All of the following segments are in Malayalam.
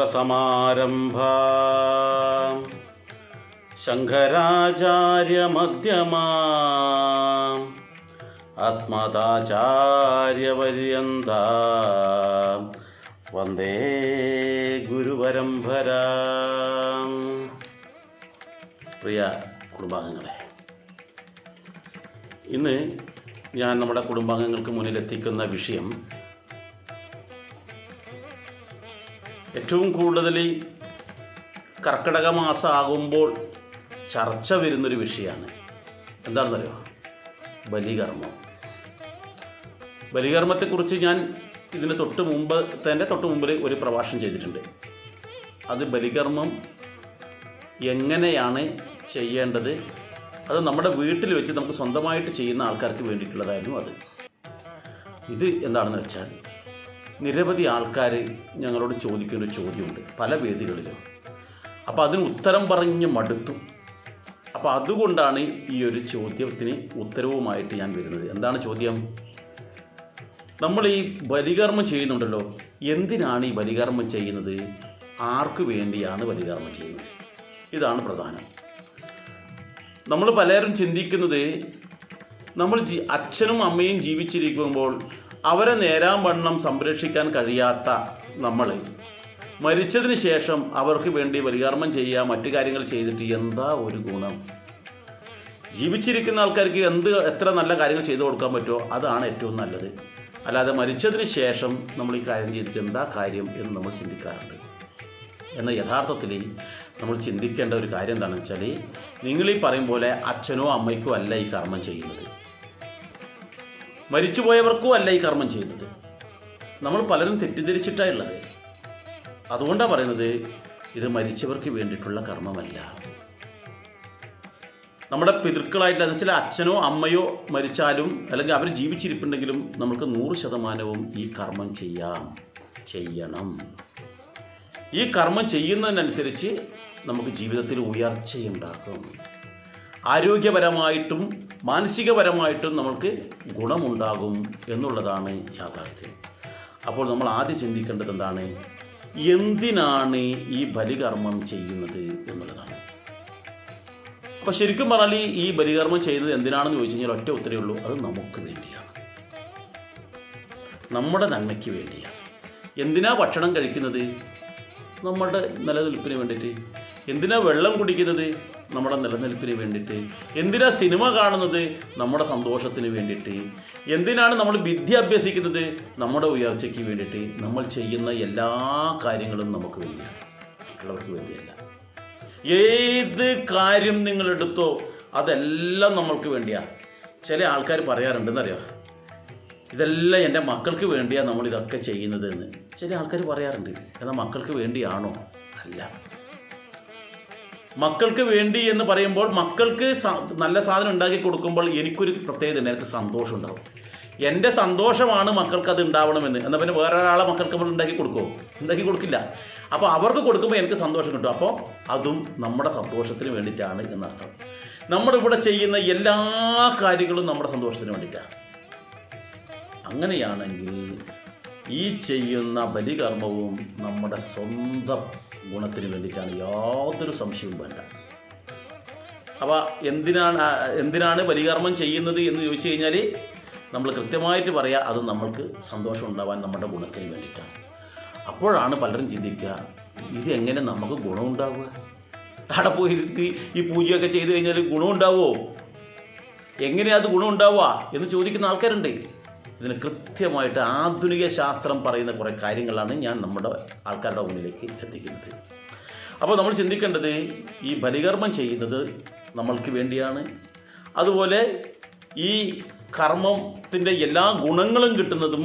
सदाशिवसमारम्भा ശങ്കരാചാര്യമധ്യമാ. അസ്മദാചാര്യപര്യന്ത വന്ദേ ഗുരുപരമ്പര. പ്രിയ കുടുംബാംഗങ്ങളെ ഇന്ന് ഞാൻ നമ്മുടെ കുടുംബാംഗങ്ങൾക്ക് മുന്നിലെത്തിക്കുന്ന വിഷയം ഏറ്റവും കൂടുതൽ കർക്കിടക മാസം ആകുമ്പോൾ ചർച്ച വരുന്നൊരു വിഷയമാണ് എന്താണെന്നറിയോ? ബലികർമ്മം. ബലികർമ്മത്തെക്കുറിച്ച് ഞാൻ ഇതിന് തൊട്ട് മുമ്പ് തന്നെ തൊട്ട് മുമ്പിൽ ഒരു പ്രഭാഷണം ചെയ്തിട്ടുണ്ട്. അത് ബലികർമ്മം എങ്ങനെയാണ് ചെയ്യേണ്ടത്? അത് നമ്മുടെ വീട്ടിൽ വെച്ച് നമുക്ക് സ്വന്തമായിട്ട് ചെയ്യുന്ന ആൾക്കാർക്ക് വേണ്ടിയിട്ടുള്ളതായിരുന്നു അത്. ഇത് എന്താണെന്ന് വെച്ചാൽ നിരവധി ആൾക്കാർ ഞങ്ങളോട് ചോദിക്കുന്ന ഒരു ചോദ്യമുണ്ട് പല വേദികളിലും. അപ്പോൾ അതിന് ഉത്തരം പറഞ്ഞ് മടുത്തു. അപ്പോൾ അതുകൊണ്ടാണ് ഈ ഒരു ചോദ്യത്തിന് ഉത്തരവുമായിട്ട് ഞാൻ വരുന്നത്. എന്താണ് ചോദ്യം? നമ്മൾ ഈ ബലികർമ്മം ചെയ്യുന്നുണ്ടല്ലോ. എന്തിനാണ് ഈ ബലികർമ്മം ചെയ്യുന്നത്? ആർക്കു വേണ്ടിയാണ് ബലികർമ്മം ചെയ്യുന്നത്? ഇതാണ് പ്രധാനം. നമ്മൾ പലരും ചിന്തിക്കുന്നത് നമ്മൾ ജി അച്ഛനും അമ്മയും ജീവിച്ചിരിക്കുമ്പോൾ അവരെ നേരാൻ വണ്ണം സംരക്ഷിക്കാൻ കഴിയാത്ത നമ്മൾ മരിച്ചതിന് ശേഷം അവർക്ക് വേണ്ടി പരികർമ്മം ചെയ്യുക മറ്റു കാര്യങ്ങൾ ചെയ്തിട്ട് എന്താ ഒരു ഗുണം? ജീവിച്ചിരിക്കുന്ന ആൾക്കാർക്ക് എന്ത് എത്ര നല്ല കാര്യങ്ങൾ ചെയ്തു കൊടുക്കാൻ പറ്റുമോ? അതാണ് ഏറ്റവും നല്ലത്. അല്ലാതെ മരിച്ചതിന് ശേഷം നമ്മൾ ഈ കാര്യം ചെയ്തിട്ട് എന്താ കാര്യം എന്ന് നമ്മൾ ചിന്തിക്കാറുണ്ട്. എന്ന യഥാർത്ഥത്തിൽ നമ്മൾ ചിന്തിക്കേണ്ട ഒരു കാര്യം എന്താണെന്ന് വെച്ചാൽ നിങ്ങൾ ഈ പറയും പോലെ അച്ഛനോ അമ്മയ്ക്കോ അല്ല ഈ കർമ്മം ചെയ്യുന്നത്. മരിച്ചുപോയവർക്കും അല്ല ഈ കർമ്മം ചെയ്യുന്നത്. നമ്മൾ പലരും തെറ്റിദ്ധരിച്ചിട്ടാണുള്ളത് അതുകൊണ്ടാണ് പറയുന്നത് ഇത് മരിച്ചവർക്ക് വേണ്ടിയിട്ടുള്ള കർമ്മമല്ല. നമ്മുടെ പിതൃക്കളായിട്ടുള്ള എന്ന് വെച്ചാൽ അച്ഛനോ അമ്മയോ മരിച്ചാലും അല്ലെങ്കിൽ അവർ ജീവിച്ചിരിപ്പുണ്ടെങ്കിലും നമുക്ക് നൂറ് ശതമാനവും ഈ കർമ്മം ചെയ്യാം ചെയ്യണം. ഈ കർമ്മം ചെയ്യുന്നതിനനുസരിച്ച് നമുക്ക് ജീവിതത്തിൽ ഉയർച്ചയുണ്ടാക്കും. ആരോഗ്യപരമായിട്ടും മാനസികപരമായിട്ടും നമുക്ക് ഗുണമുണ്ടാകും എന്നുള്ളതാണ് യാഥാർത്ഥ്യം. അപ്പോൾ നമ്മൾ ആദ്യം ചിന്തിക്കേണ്ടത് എന്താണ്? എന്തിനാണ് ഈ ബലികർമ്മം ചെയ്യുന്നത് എന്നുള്ളതാണ്. അപ്പോൾ ശരിക്കും പറഞ്ഞാൽ ഈ ബലികർമ്മം ചെയ്യുന്നത് എന്തിനാണെന്ന് ചോദിച്ചു കഴിഞ്ഞാൽ ഒറ്റ ഉത്തരവേ ഉള്ളൂ. അത് നമുക്ക് വേണ്ടിയാണ്. നമ്മുടെ നന്മയ്ക്ക് വേണ്ടിയാണ്. എന്തിനാ ഭക്ഷണം കഴിക്കുന്നത്? നമ്മുടെ നിലനിൽപ്പിന് വേണ്ടിയിട്ട്. എന്തിനാ വെള്ളം കുടിക്കുന്നത്? നമ്മുടെ നിലനിൽപ്പിന് വേണ്ടിയിട്ട്. എന്തിനാ സിനിമ കാണുന്നത്? നമ്മുടെ സന്തോഷത്തിന് വേണ്ടിയിട്ട്. എന്തിനാണ് നമ്മൾ വിദ്യ അഭ്യസിക്കുന്നത്? നമ്മുടെ ഉയർച്ചയ്ക്ക് വേണ്ടിയിട്ട്. നമ്മൾ ചെയ്യുന്ന എല്ലാ കാര്യങ്ങളും നമുക്ക് വേണ്ടിയാണ്. മറ്റുള്ളവർക്ക് വേണ്ടിയല്ല. ഏത് കാര്യം നിങ്ങൾ എടുത്തോ അതെല്ലാം നമ്മൾക്ക് വേണ്ടിയാണ് ചില ആൾക്കാർ പറയാറുണ്ടെന്നറിയാം? ഇതെല്ലാം എന്റെ മക്കൾക്ക് വേണ്ടിയാണ് നമ്മൾ ഇതൊക്കെ ചെയ്യുന്നത് എന്ന് ചില ആൾക്കാർ പറയാറുണ്ട്. എന്നാൽ മക്കൾക്ക് വേണ്ടിയാണോ? അല്ല. മക്കൾക്ക് വേണ്ടി എന്ന് പറയുമ്പോൾ മക്കൾക്ക് നല്ല സാധനം ഉണ്ടാക്കി കൊടുക്കുമ്പോൾ എനിക്കൊരു പ്രത്യേകത ഉണ്ട്. എനിക്ക് സന്തോഷം ഉണ്ടാവും. എന്റെ സന്തോഷമാണ് മക്കൾക്ക് അത് ഉണ്ടാവണമെന്ന്. എന്നാൽ പിന്നെ വേറൊരാളെ മക്കൾക്ക് നമ്മൾ ഉണ്ടാക്കി കൊടുക്കുമോ ഉണ്ടാക്കി കൊടുക്കില്ല. അപ്പോൾ അവർക്ക് കൊടുക്കുമ്പോൾ എനിക്ക് സന്തോഷം കിട്ടും. അപ്പോൾ അതും നമ്മുടെ സന്തോഷത്തിന് വേണ്ടിയിട്ടാണ് എന്നർത്ഥം. നമ്മളിവിടെ ചെയ്യുന്ന എല്ലാ കാര്യങ്ങളും നമ്മുടെ സന്തോഷത്തിന് വേണ്ടിയിട്ടാണ്. അങ്ങനെയാണെങ്കിൽ ഈ ചെയ്യുന്ന ബലികർമ്മവും നമ്മുടെ സ്വന്തം ഗുണത്തിന് വേണ്ടിയിട്ടാണ് യാതൊരു സംശയവും വേണ്ട. അപ്പോൾ എന്തിനാണ് എന്തിനാണ് ബലികർമ്മം ചെയ്യുന്നത് എന്ന് ചോദിച്ചു കഴിഞ്ഞാൽ നമ്മൾ കൃത്യമായിട്ട് പറയുക അത് നമ്മൾക്ക് സന്തോഷം ഉണ്ടാവാൻ നമ്മുടെ ഗുണത്തിന് വേണ്ടിയിട്ടാണ്. അപ്പോഴാണ് പലരും ചിന്തിക്കുക ഇത് എങ്ങനെ നമുക്ക് ഗുണമുണ്ടാവുക അവിടെ പോയിരുത്തി ഈ പൂജയൊക്കെ ചെയ്തു കഴിഞ്ഞാൽ ഗുണമുണ്ടാവുമോ എങ്ങനെയാ അത് ഗുണമുണ്ടാവുക എന്ന് ചോദിക്കുന്ന ആൾക്കാരുണ്ട്. ഇതിന് കൃത്യമായിട്ട് ആധുനിക ശാസ്ത്രം പറയുന്ന കുറേ കാര്യങ്ങളാണ് ഞാൻ നമ്മുടെ ആൾക്കാരുടെ മുന്നിലേക്ക് എത്തിക്കുന്നത്. അപ്പോൾ നമ്മൾ ചിന്തിക്കേണ്ടത് ഈ ബലികർമ്മം ചെയ്യുന്നത് നമ്മൾക്ക് വേണ്ടിയാണ്. അതുപോലെ ഈ കർമ്മത്തിന്റെ എല്ലാ ഗുണങ്ങളും കിട്ടുന്നതും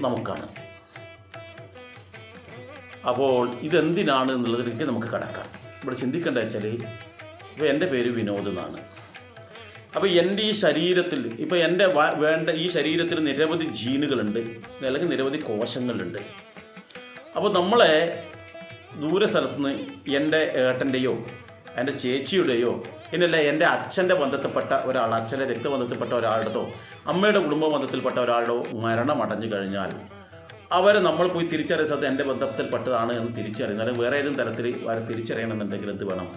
നമുക്കാണ്. അപ്പോൾ ഇതെന്തിനാണ് എന്നുള്ളതിലേക്ക് നമുക്ക് കടക്കാം. ഇവിടെ ചിന്തിക്കേണ്ടത് വെച്ചാൽ ഇപ്പോൾ എന്റെ പേര് വിനോദ് എന്നാണ്. അപ്പോൾ എന്റെ ഈ ശരീരത്തിൽ ഇപ്പോൾ എന്റെ വേണ്ട ഈ ശരീരത്തിൽ നിരവധി ജീനുകളുണ്ട് അല്ലെങ്കിൽ നിരവധി കോശങ്ങളുണ്ട്. അപ്പോൾ നമ്മളെ ദൂര സ്ഥലത്തുനിന്ന് എന്റെ ഏട്ടന്റെയോ എന്റെ ചേച്ചിയുടെയോ ഇന്നല്ല എന്റെ അച്ഛന്റെ ബന്ധത്തിൽപ്പെട്ട ഒരാൾ അച്ഛന്റെ രക്തബന്ധത്തിൽപ്പെട്ട ഒരാളുടെതോ അമ്മയുടെ കുടുംബ ബന്ധത്തിൽപ്പെട്ട ഒരാളുടെ മരണം അടഞ്ഞു കഴിഞ്ഞാൽ അവരെ നമ്മൾ പോയി തിരിച്ചറിയ സ്ഥലത്ത് എന്റെ ബന്ധത്തിൽപ്പെട്ടതാണ് എന്ന് തിരിച്ചറിയുന്നത് അല്ലെങ്കിൽ വേറെ ഏതെങ്കിലും തരത്തിൽ അവരെ തിരിച്ചറിയണമെന്നുണ്ടെങ്കിൽ എന്ത് വേണം?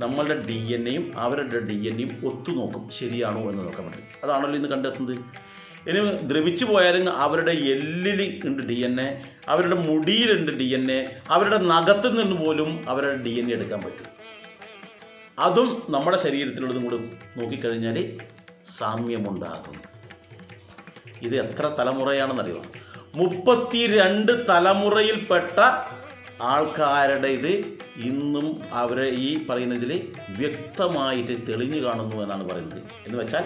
നമ്മളുടെ ഡി എൻ എയും അവരുടെ ഡി എൻ എയും ഒത്തുനോക്കും. ശരിയാണോ എന്ന് നോക്കാൻ പറ്റും അതാണല്ലോ ഇന്ന് കണ്ടെത്തുന്നത്. ഇനി ദ്രവിച്ചു പോയാലും അവരുടെ എല്ലിൽ ഉണ്ട് ഡി എൻ എ അവരുടെ മുടിയിലുണ്ട് ഡി എൻ എ അവരുടെ നഖത്ത് നിന്ന് പോലും അവരുടെ ഡി എൻ എ എടുക്കാൻ പറ്റും. അതും നമ്മുടെ ശരീരത്തിലുള്ളതും കൂടെ നോക്കിക്കഴിഞ്ഞാൽ സാമ്യമുണ്ടാകും ഇത് എത്ര തലമുറയാണെന്നറിയോ? മുപ്പത്തിരണ്ട് തലമുറയിൽപ്പെട്ട ആൾക്കാരുടെ ഇത് ഇന്നും അവരെ ഈ പറയുന്നതിൽ വ്യക്തമായിട്ട് തെളിഞ്ഞു കാണുന്നു എന്നാണ് പറയുന്നത്. എന്ന് വെച്ചാൽ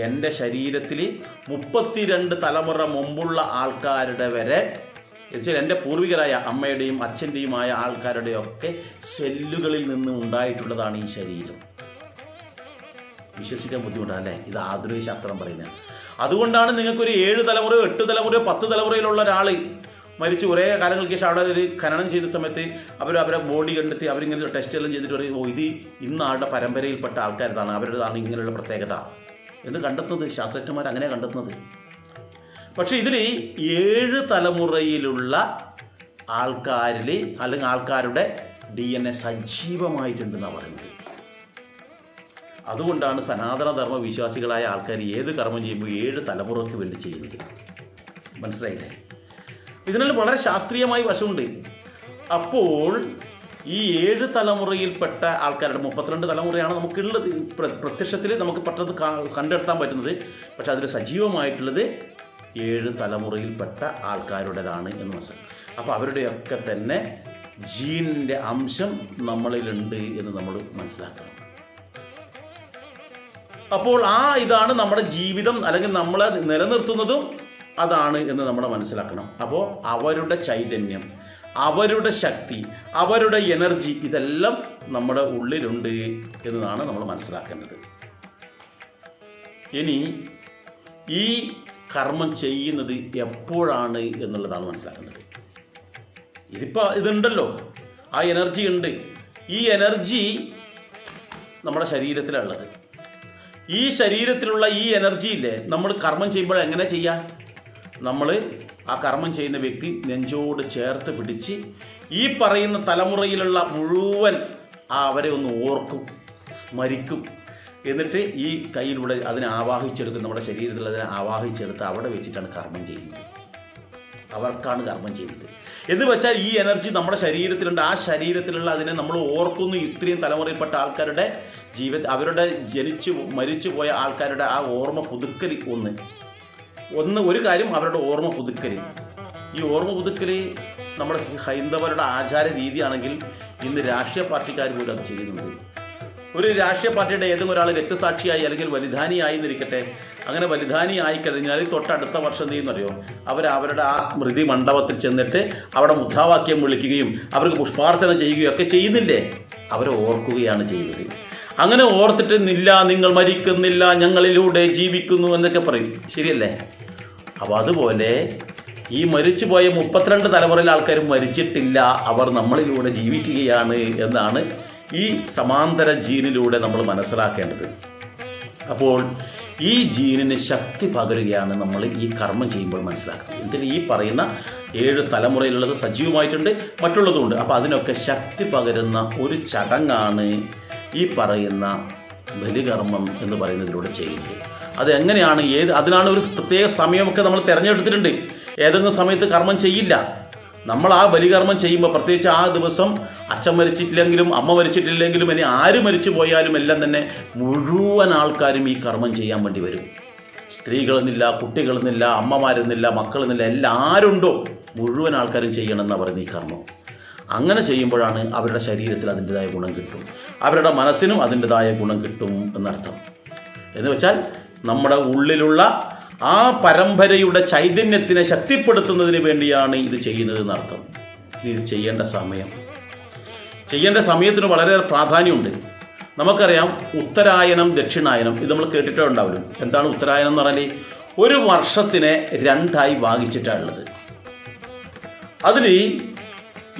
എന്റെ ശരീരത്തിൽ മുപ്പത്തിരണ്ട് തലമുറ മുമ്പുള്ള ആൾക്കാരുടെ വരെ എന്നുവെച്ചാൽ എന്റെ പൂർവികരായ അമ്മയുടെയും അച്ഛന്റെയുമായ ആൾക്കാരുടെയൊക്കെ സെല്ലുകളിൽ നിന്ന് ഉണ്ടായിട്ടുള്ളതാണ് ഈ ശരീരം. വിശ്വസിക്കാൻ ബുദ്ധിമുട്ടാണ് അല്ലേ? ഇത് ആധുനിക ശാസ്ത്രം പറയുന്നത്. അതുകൊണ്ടാണ് നിങ്ങൾക്കൊരു ഏഴ് തലമുറയോ എട്ട് തലമുറയോ പത്ത് തലമുറയിലുള്ള ഒരാൾ മരിച്ച്. കുറേ കാലങ്ങൾക്ക് ശേഷം അവിടെ ഒരു ഖനനം ചെയ്ത സമയത്ത് അവർ അവരെ ബോഡി കണ്ടെത്തി അവരിങ്ങനെ ടെസ്റ്റ് എല്ലാം ചെയ്തിട്ട് പറയും ഓ ഇത് ഇന്ന് ആളുടെ പരമ്പരയിൽപ്പെട്ട ആൾക്കാരതാണ് അവരുടേതാണ് ഇങ്ങനെയുള്ള പ്രത്യേകത. എന്ന് കണ്ടെത്തുന്നത് ശാസ്ത്രജ്ഞന്മാർ അങ്ങനെ കണ്ടെത്തുന്നത്. പക്ഷേ ഇതിൽ ഏഴ് തലമുറയിലുള്ള ആൾക്കാരിൽ അല്ലെങ്കിൽ ആൾക്കാരുടെ ഡി എൻ എ സജീവമായിട്ടുണ്ടെന്നാണ് പറയുന്നത്. അതുകൊണ്ടാണ് സനാതനധർമ്മ വിശ്വാസികളായ ആൾക്കാർ ഏത് കർമ്മം ചെയ്യുമ്പോൾ ഏഴ് തലമുറയ്ക്ക് വേണ്ടി ചെയ്യുന്നത്? മനസ്സിലായില്ലേ? ഇതിനെല്ലാം വളരെ ശാസ്ത്രീയമായി വശമുണ്ട്. അപ്പോൾ ഈ ഏഴ് തലമുറയിൽപ്പെട്ട ആൾക്കാരുടെ മുപ്പത്തിരണ്ട് തലമുറയാണ് നമുക്കുള്ളത്. പ്ര- പ്രത്യക്ഷത്തിൽ നമുക്ക് പെട്ടെന്ന് കണ്ടെടുത്താൻ പറ്റുന്നത്. പക്ഷെ അതിൽ സജീവമായിട്ടുള്ളത് ഏഴ് തലമുറയിൽപ്പെട്ട ആൾക്കാരുടേതാണ് എന്ന് മനസ്സിലാക്കും. അപ്പോൾ അവരുടെയൊക്കെ തന്നെ ജീനിന്റെ അംശം നമ്മളിലുണ്ട് എന്ന് നമ്മൾ മനസ്സിലാക്കണം. അപ്പോൾ ആ ഇതാണ് നമ്മുടെ ജീവിതം അല്ലെങ്കിൽ നമ്മളെ നിലനിർത്തുന്നതും അതാണ് എന്ന് നമ്മൾ മനസ്സിലാക്കണം. അപ്പോൾ അവരുടെ ചൈതന്യം അവരുടെ ശക്തി അവരുടെ എനർജി ഇതെല്ലാം നമ്മുടെ ഉള്ളിലുണ്ട് എന്നതാണ് നമ്മൾ മനസ്സിലാക്കേണ്ടത്. ഇനി ഈ കർമ്മം ചെയ്യുന്നത് എപ്പോഴാണ് എന്നുള്ളതാണ് മനസ്സിലാക്കേണ്ടത്. ഇതിപ്പോൾ ഇതുണ്ടല്ലോ. ആ എനർജി ഉണ്ട്. ഈ എനർജി നമ്മുടെ ശരീരത്തിലുള്ളത് ഈ ശരീരത്തിലുള്ള ഈ എനർജി ഇല്ലേ? നമ്മൾ കർമ്മം ചെയ്യുമ്പോൾ എങ്ങനെ ചെയ്യാം? നമ്മൾ ആ കർമ്മം ചെയ്യുന്ന വ്യക്തി നെഞ്ചോട് ചേർത്ത് പിടിച്ച് ഈ പറയുന്ന തലമുറയിലുള്ള മുഴുവൻ ആ അവരെ ഒന്ന് ഓർക്കും സ്മരിക്കും. എന്നിട്ട് ഈ കയ്യിലൂടെ അതിനെ ആവാഹിച്ചെടുത്ത് നമ്മുടെ ശരീരത്തിൽ അതിനെ ആവാഹിച്ചെടുത്ത് അവിടെ വെച്ചിട്ടാണ് കർമ്മം ചെയ്യുന്നത്. അവർക്കാണ് കർമ്മം ചെയ്യുന്നത്. എന്ന് വെച്ചാൽ ഈ എനർജി നമ്മുടെ ശരീരത്തിലുണ്ട്. ആ ശരീരത്തിലുള്ള അതിനെ നമ്മൾ ഓർക്കുന്നു ഇത്രയും തലമുറയിൽപ്പെട്ട ആൾക്കാരുടെ ജീവ അവരുടെ ജനിച്ചു മരിച്ചു പോയ ആൾക്കാരുടെ ആ ഓർമ്മ പുതുക്കൽ ഒന്ന്. ഒന്ന് ഒരു കാര്യം അവരുടെ ഓർമ്മ പുതുക്കൽ ഈ ഓർമ്മ പുതുക്കൽ നമ്മുടെ ഹൈന്ദവരുടെ ആചാര രീതിയാണെങ്കിൽ ഇന്ന് രാഷ്ട്രീയ പാർട്ടിക്കാർ പോലും അത് ചെയ്യുന്നുണ്ട്. ഒരു രാഷ്ട്രീയ പാർട്ടിയുടെ ഏതെങ്കിലും ഒരാൾ രക്തസാക്ഷിയായി അല്ലെങ്കിൽ ബലിദാനിയായി എന്നിരിക്കട്ടെ അങ്ങനെ ബലിദാനി ആയി കഴിഞ്ഞാൽ തൊട്ടടുത്ത വർഷം എന്ത് ചെയ്യുന്നറിയോ? അവർ അവരുടെ ആ സ്മൃതി മണ്ഡപത്തിൽ ചെന്നിട്ട് അവിടെ മുദ്രാവാക്യം വിളിക്കുകയും അവർക്ക് പുഷ്പാർച്ചന ചെയ്യുകയും ഒക്കെ ചെയ്യുന്നില്ലേ? അവരെ ഓർക്കുകയാണ് ചെയ്യുന്നത്. അങ്ങനെ ഓർത്തിട്ടുന്നില്ല നിങ്ങൾ മരിക്കുന്നില്ല ഞങ്ങളിലൂടെ ജീവിക്കുന്നു എന്നൊക്കെ പറയും. ശരിയല്ലേ? അപ്പോൾ അതുപോലെ ഈ മരിച്ചുപോയ മുപ്പത്തിരണ്ട് തലമുറയിലെ ആൾക്കാർ മരിച്ചിട്ടില്ല അവർ നമ്മളിലൂടെ ജീവിക്കുകയാണ് എന്നാണ് ഈ സമാന്തര ജീനിലൂടെ നമ്മൾ മനസ്സിലാക്കേണ്ടത്. അപ്പോൾ ഈ ജീനിന് ശക്തി പകരുകയാണ് നമ്മൾ ഈ കർമ്മം ചെയ്യുമ്പോൾ മനസ്സിലാക്കുന്നത്. എന്നുവെച്ചാൽ ഈ പറയുന്ന ഏഴ് തലമുറയിലുള്ളത് സജീവമായിട്ടുണ്ട് മറ്റുള്ളതുമുണ്ട് അപ്പോൾ അതിനൊക്കെ ശക്തി പകരുന്ന ഒരു ചടങ്ങാണ് ഈ പറയുന്ന ബലികർമ്മം എന്ന് പറയുന്നതിലൂടെ ചെയ്യുന്നത്. അത് എങ്ങനെയാണ് ഏത് അതിനാണ് ഒരു പ്രത്യേക സമയമൊക്കെ നമ്മൾ തിരഞ്ഞെടുത്തിട്ടുണ്ട്. ഏതെങ്കിലും സമയത്ത് കർമ്മം ചെയ്യില്ല. നമ്മൾ ആ ബലികർമ്മം ചെയ്യുമ്പോൾ പ്രത്യേകിച്ച് ആ ദിവസം അച്ഛൻ മരിച്ചിട്ടില്ലെങ്കിലും അമ്മ മരിച്ചിട്ടില്ലെങ്കിലും ഇനി ആര് മരിച്ചു പോയാലും എല്ലാം തന്നെ മുഴുവൻ ആൾക്കാരും ഈ കർമ്മം ചെയ്യാൻ വേണ്ടി വരും. സ്ത്രീകളെന്നില്ല കുട്ടികളെന്നില്ല അമ്മമാരെന്നില്ല മക്കളെന്നില്ല എല്ലാവരുണ്ടോ? മുഴുവൻ ആൾക്കാരും ചെയ്യണമെന്നാണ് പറയുന്നത് ഈ കർമ്മം. അങ്ങനെ ചെയ്യുമ്പോഴാണ് അവരുടെ ശരീരത്തിൽ അതിന്റെതായ ഗുണം കിട്ടും. അവരുടെ മനസ്സിനും അതിന്റെതായ ഗുണം കിട്ടും എന്നർത്ഥം. എന്ന് വെച്ചാൽ നമ്മുടെ ഉള്ളിലുള്ള ആ പരമ്പരയുടെ ചൈതന്യത്തിനെ ശക്തിപ്പെടുത്തുന്നതിന് വേണ്ടിയാണ് ഇത് ചെയ്യുന്നത് എന്നർത്ഥം. ഇത് ചെയ്യേണ്ട സമയം. ചെയ്യേണ്ട സമയത്തിന് വളരെ പ്രാധാന്യമുണ്ട്. നമുക്കറിയാം ഉത്തരായനം ദക്ഷിണായനം ഇത് നമ്മൾ കേട്ടിട്ടേ ഉണ്ടാവില്ല എന്താണ് ഉത്തരായനം എന്ന് പറഞ്ഞാൽ ഒരു വർഷത്തിനെ രണ്ടായി ഭാഗിച്ചിട്ടാണുള്ളത് അതിൽ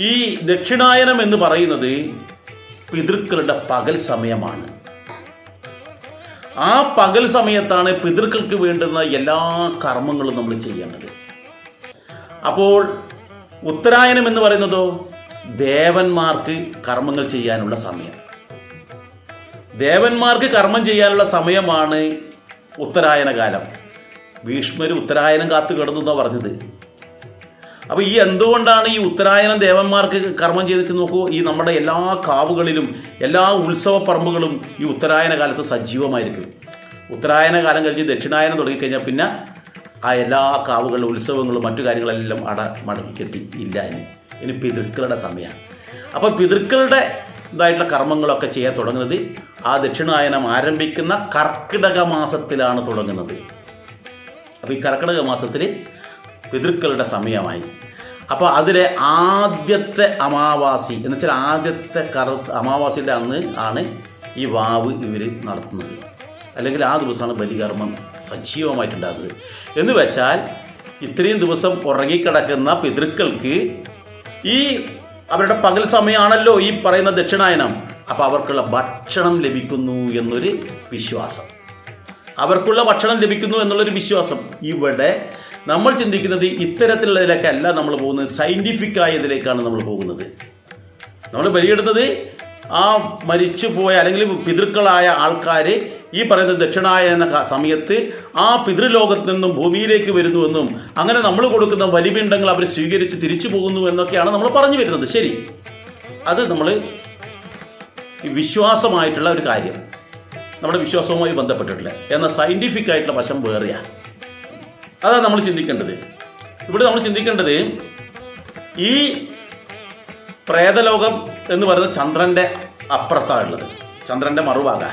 ഈ ദക്ഷിണായനം എന്ന് പറയുന്നത് പിതൃക്കളുടെ പകൽ സമയമാണ്. ആ പകൽ സമയത്താണ് പിതൃക്കൾക്ക് വേണ്ടുന്ന എല്ലാ കർമ്മങ്ങളും നമ്മൾ ചെയ്യേണ്ടത്. അപ്പോൾ ഉത്തരായനം എന്ന് പറയുന്നതോ ദേവന്മാർക്ക് കർമ്മങ്ങൾ ചെയ്യാനുള്ള സമയം. ദേവന്മാർക്ക് കർമ്മം ചെയ്യാനുള്ള സമയമാണ് ഉത്തരായന കാലം ഭീഷ്മർ ഉത്തരായനം കാത്തു കിടന്നു എന്നാണ് പറഞ്ഞത്. അപ്പോൾ ഈ എന്തുകൊണ്ടാണ് ഈ ഉത്തരായനം ദേവന്മാർക്ക് കർമ്മം ചെയ്തിട്ട് നോക്കൂ? ഈ നമ്മുടെ എല്ലാ കാവുകളിലും എല്ലാ ഉത്സവ പറമ്പുകളും ഈ ഉത്തരായന കാലത്ത് സജീവമായിരിക്കും. ഉത്തരായന കാലം കഴിഞ്ഞ് ദക്ഷിണായനം തുടങ്ങിക്കഴിഞ്ഞാൽ പിന്നെ ആ എല്ലാ കാവുകളിലും ഉത്സവങ്ങളും മറ്റു കാര്യങ്ങളെല്ലാം അട മടക്കി കെട്ടി ഇല്ല ഇനി. ഇനി പിതൃക്കളുടെ സമയമാണ് അപ്പോൾ പിതൃക്കളുടെ ഇതായിട്ടുള്ള കർമ്മങ്ങളൊക്കെ ചെയ്യാൻ തുടങ്ങുന്നത് ആ ദക്ഷിണായനം ആരംഭിക്കുന്ന കർക്കിടക മാസത്തിലാണ് തുടങ്ങുന്നത്. അപ്പോൾ ഈ കർക്കിടക മാസത്തിൽ പിതൃക്കളുടെ സമയമായി. അപ്പോൾ അതിലെ ആദ്യത്തെ അമാവാസി എന്ന് വെച്ചാൽ ആദ്യത്തെ കറു അമാവാസിയുടെ അന്ന് ആണ് ഈ വാവ് ഇവർ നടത്തുന്നത്. അല്ലെങ്കിൽ ആ ദിവസമാണ് ബലികർമ്മം സജീവമായിട്ടുണ്ടാകുന്നത്. എന്ന് വെച്ചാൽ ഇത്രയും ദിവസം ഉറങ്ങിക്കിടക്കുന്ന പിതൃക്കൾക്ക് ഈ അവരുടെ പകൽ സമയമാണല്ലോ ഈ പറയുന്ന ദക്ഷിണായനം. അപ്പോൾ അവർക്കുള്ള ഭക്ഷണം ലഭിക്കുന്നു എന്നൊരു വിശ്വാസം. അവർക്കുള്ള ഭക്ഷണം ലഭിക്കുന്നു എന്നുള്ളൊരു വിശ്വാസം. ഇവിടെ നമ്മൾ ചിന്തിക്കുന്നത് ഇത്തരത്തിലുള്ളതിലേക്ക് അല്ല നമ്മൾ പോകുന്നത്. സയന്റിഫിക് ആയതിലേക്കാണ് നമ്മൾ പോകുന്നത്. നമ്മൾ ബലിയെടുത്തത് ആ മരിച്ചു പോയ അല്ലെങ്കിൽ പിതൃക്കളായ ആൾക്കാർ ഈ പറയുന്ന ദക്ഷിണായന സമയത്ത് ആ പിതൃലോകത്ത് നിന്നും ഭൂമിയിലേക്ക് വരുന്നുവെന്നും അങ്ങനെ നമ്മൾ കൊടുക്കുന്ന വലിപിണ്ടങ്ങൾ അവർ സ്വീകരിച്ച് തിരിച്ചു പോകുന്നു എന്നൊക്കെയാണ് നമ്മൾ പറഞ്ഞു വരുന്നത്. ശരി. അത് നമ്മൾ വിശ്വാസമായിട്ടുള്ള ഒരു കാര്യം. നമ്മുടെ വിശ്വാസവുമായി ബന്ധപ്പെട്ടിട്ടില്ല. എന്നാൽ സയന്റിഫിക് ആയിട്ടുള്ള വശം വേറെയാണ് അതാണ് നമ്മൾ ചിന്തിക്കേണ്ടത്. ഇവിടെ നമ്മൾ ചിന്തിക്കേണ്ടത് ഈ പ്രേതലോകം എന്ന് പറയുന്നത് ചന്ദ്രന്റെ അപ്പുറത്താണുള്ളത് ചന്ദ്രന്റെ മറുഭാഗ.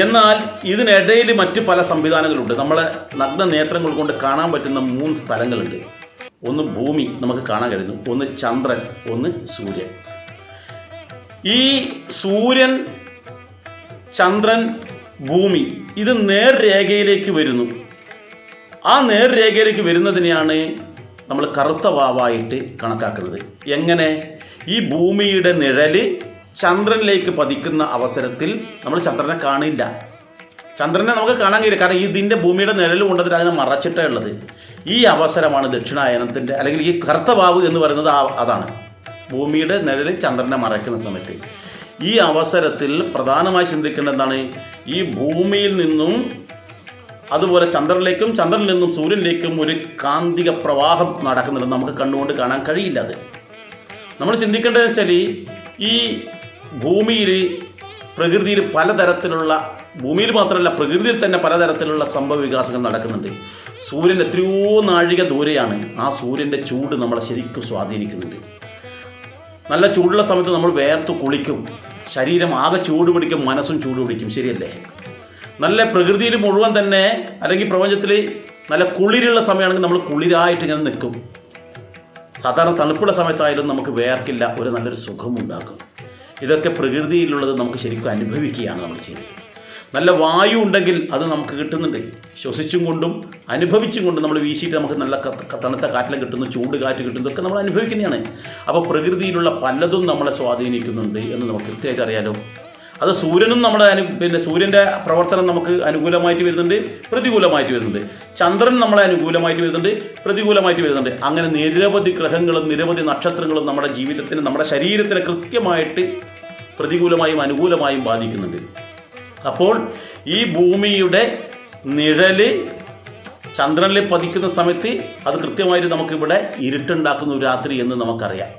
എന്നാൽ ഇതിനിടയിൽ മറ്റ് പല സംവിധാനങ്ങളുണ്ട്. നമ്മൾ നഗ്ന നേത്രങ്ങൾ കൊണ്ട് കാണാൻ പറ്റുന്ന മൂന്ന് സ്ഥലങ്ങളുണ്ട്. ഒന്ന് ഭൂമി നമുക്ക് കാണാൻ കഴിയുന്നു. ഒന്ന് ചന്ദ്രൻ ഒന്ന് സൂര്യൻ. ഈ സൂര്യൻ ചന്ദ്രൻ ഭൂമി ഇത് നേർരേഖയിലേക്ക് വരുന്നു. ആ നേർരേഖയിലേക്ക് വരുന്നതിനെയാണ് നമ്മൾ കറുത്ത വാവായിട്ട് കണക്കാക്കുന്നത്. എങ്ങനെ? ഈ ഭൂമിയുടെ നിഴൽ ചന്ദ്രനിലേക്ക് പതിക്കുന്ന അവസരത്തിൽ നമ്മൾ ചന്ദ്രനെ കാണില്ല. ചന്ദ്രനെ നമുക്ക് കാണാൻ കഴിയില്ല. കാരണം ഇതിന്റെ ഭൂമിയുടെ നിഴൽ കൊണ്ടതിന് അതിനെ മറച്ചിട്ടേ ഉള്ളത്. ഈ അവസരമാണ് ദക്ഷിണായനത്തിന്റെ അല്ലെങ്കിൽ ഈ കറുത്ത വാവ് എന്ന് പറയുന്നത് ആ- അതാണ്. ഭൂമിയുടെ നിഴൽ ചന്ദ്രനെ മറയ്ക്കുന്ന സമയത്ത്. ഈ അവസരത്തിൽ പ്രധാനമായി ചിന്തിക്കേണ്ടത് എന്താണ്? ഈ ഭൂമിയിൽ നിന്നും അതുപോലെ ചന്ദ്രനിലേക്കും ചന്ദ്രനിൽ നിന്നും സൂര്യനിലേക്കും ഒരു കാന്തിക പ്രവാഹം നടക്കുന്നുണ്ട്. നമുക്ക് കണ്ണുകൊണ്ട് കാണാൻ കഴിയില്ല അത്. നമ്മൾ ചിന്തിക്കേണ്ടത് വെച്ചാൽ ഈ ഭൂമിയിൽ പ്രകൃതിയിൽ പലതരത്തിലുള്ള ഭൂമിയിൽ മാത്രമല്ല പ്രകൃതിയിൽ തന്നെ പലതരത്തിലുള്ള സംഭവ വികാസങ്ങൾ നടക്കുന്നുണ്ട്. സൂര്യൻ എത്രയോ നാഴിക ദൂരെയാണ്. ആ സൂര്യന്റെ ചൂട് നമ്മളെ ശരിക്കും സ്വാധീനിക്കുന്നുണ്ട്. നല്ല ചൂടുള്ള സമയത്ത് നമ്മൾ വേർത്ത് കുളിക്കും. ശരീരം ആകെ ചൂട് പിടിക്കും മനസ്സും ചൂട് പിടിക്കും. ശരിയല്ലേ? നല്ല പ്രകൃതിയിൽ മുഴുവൻ തന്നെ അല്ലെങ്കിൽ പ്രപഞ്ചത്തിൽ നല്ല കുളിരുള്ള സമയമാണെങ്കിൽ നമ്മൾ കുളിരായിട്ട് ഇങ്ങനെ നിൽക്കും. സാധാരണ തണുപ്പുള്ള സമയത്തായാലും നമുക്ക് വേർക്കില്ല ഒരു നല്ലൊരു സുഖമുണ്ടാക്കും ഇതൊക്കെ പ്രകൃതിയിലുള്ളത് നമുക്ക് ശരിക്കും അനുഭവിക്കുകയാണ് നമ്മൾ ചെയ്യുന്നത്. നല്ല വായു ഉണ്ടെങ്കിൽ അത് നമുക്ക് കിട്ടുന്നുണ്ട്. ശ്വസിച്ചും കൊണ്ടും അനുഭവിച്ചും കൊണ്ടും നമ്മൾ വീശിയിട്ട് നമുക്ക് നല്ല തണുത്ത കാറ്റിലും കിട്ടുന്നു ചൂട് കാറ്റ് കിട്ടുന്നു ഇതൊക്കെ നമ്മൾ അനുഭവിക്കുന്നതാണ്. അപ്പോൾ പ്രകൃതിയിലുള്ള പലതും നമ്മളെ സ്വാധീനിക്കുന്നുണ്ട് എന്ന് നമുക്ക് കൃത്യമായിട്ട് അറിയാലോ. അത് സൂര്യനും നമ്മുടെ അനു പിന്നെ സൂര്യന്റെ പ്രവർത്തനം നമുക്ക് അനുകൂലമായിട്ട് വരുന്നുണ്ട് പ്രതികൂലമായിട്ട് വരുന്നുണ്ട്. ചന്ദ്രൻ നമ്മളെ അനുകൂലമായിട്ട് വരുന്നുണ്ട് പ്രതികൂലമായിട്ട് വരുന്നുണ്ട്. അങ്ങനെ നിരവധി ഗ്രഹങ്ങളും നിരവധി നക്ഷത്രങ്ങളും നമ്മുടെ ജീവിതത്തിന് നമ്മുടെ ശരീരത്തിന് കൃത്യമായിട്ട് പ്രതികൂലമായും അനുകൂലമായും ബാധിക്കുന്നുണ്ട്. അപ്പോൾ ഈ ഭൂമിയുടെ നിഴൽ ചന്ദ്രനിൽ പതിക്കുന്ന സമയത്ത് അത് കൃത്യമായിട്ട് നമുക്കിവിടെ ഇരുട്ടുണ്ടാക്കുന്ന രാത്രി എന്ന് നമുക്കറിയാം.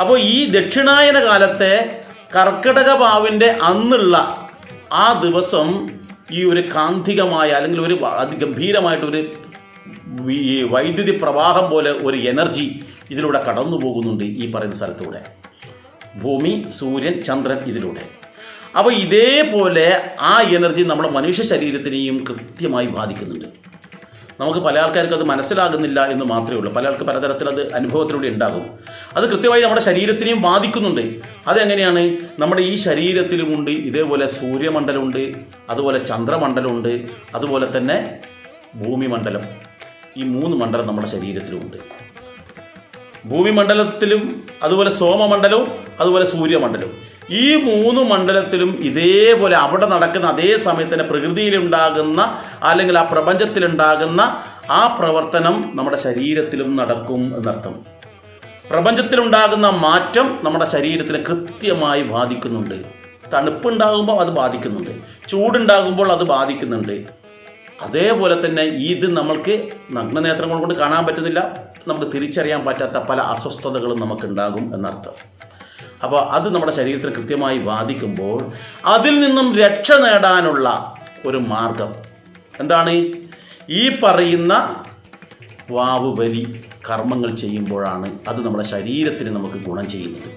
അപ്പോൾ ഈ ദക്ഷിണായന കാലത്തെ കർക്കിടക ഭാവിന്റെ അന്നുള്ള ആ ദിവസം ഈ ഒരു കാന്തികമായ അല്ലെങ്കിൽ ഒരു അതിഗംഭീരമായിട്ടൊരു ഈ വൈദ്യുതി പ്രവാഹം പോലെ ഒരു എനർജി ഇതിലൂടെ കടന്നു പോകുന്നുണ്ട് ഈ പറയുന്ന സ്ഥലത്തൂടെ. ഭൂമി സൂര്യൻ ചന്ദ്രൻ ഇതിലൂടെ. അപ്പോൾ ഇതേപോലെ ആ എനർജി നമ്മുടെ മനുഷ്യ ശരീരത്തിനെയും കൃത്യമായി ബാധിക്കുന്നുണ്ട്. നമുക്ക് പല ആൾക്കാർക്ക് അത് മനസ്സിലാകുന്നില്ല എന്ന് മാത്രമേ ഉള്ളൂ. പല ആൾക്ക് പലതരത്തിൽ അത് അനുഭവത്തിലൂടെ ഉണ്ടാകും. അത് കൃത്യമായി നമ്മുടെ ശരീരത്തിനെയും ബാധിക്കുന്നുണ്ട്. അതെങ്ങനെയാണ്? നമ്മുടെ ഈ ശരീരത്തിലുമുണ്ട് ഇതേപോലെ സൂര്യമണ്ഡലമുണ്ട് അതുപോലെ ചന്ദ്രമണ്ഡലമുണ്ട് അതുപോലെ തന്നെ ഭൂമിമണ്ഡലം. ഈ മൂന്ന് മണ്ഡലം നമ്മുടെ ശരീരത്തിലുമുണ്ട്. ഭൂമിമണ്ഡലത്തിലും അതുപോലെ സോമമണ്ഡലവും അതുപോലെ സൂര്യമണ്ഡലവും. ഈ മൂന്ന് മണ്ഡലത്തിലും ഇതേപോലെ അവിടെ നടക്കുന്ന അതേ സമയത്ത് തന്നെ പ്രകൃതിയിലുണ്ടാകുന്ന അല്ലെങ്കിൽ ആ പ്രപഞ്ചത്തിലുണ്ടാകുന്ന ആ പ്രവർത്തനം നമ്മുടെ ശരീരത്തിലും നടക്കും എന്നർത്ഥം. പ്രപഞ്ചത്തിലുണ്ടാകുന്ന മാറ്റം നമ്മുടെ ശരീരത്തിന് കൃത്യമായി ബാധിക്കുന്നുണ്ട്. തണുപ്പുണ്ടാകുമ്പോൾ അത് ബാധിക്കുന്നുണ്ട്. ചൂടുണ്ടാകുമ്പോൾ അത് ബാധിക്കുന്നുണ്ട്. അതേപോലെ തന്നെ ഇത് നമ്മൾക്ക് നഗ്നനേത്രങ്ങൾ കൊണ്ട് കാണാൻ പറ്റുന്നില്ല. നമുക്ക് തിരിച്ചറിയാൻ പറ്റാത്ത പല അസ്വസ്ഥതകളും നമുക്കുണ്ടാകും എന്നർത്ഥം. അപ്പോൾ അത് നമ്മുടെ ശരീരത്തിന് കൃത്യമായി ബാധിക്കുമ്പോൾ അതിൽ നിന്നും രക്ഷ നേടാനുള്ള ഒരു മാർഗം. എന്താണ്? ഈ പറയുന്ന വാവ് ബലി കർമ്മങ്ങൾ ചെയ്യുമ്പോഴാണ് അത് നമ്മുടെ ശരീരത്തിന് നമുക്ക് ഗുണം ചെയ്യുന്നത്.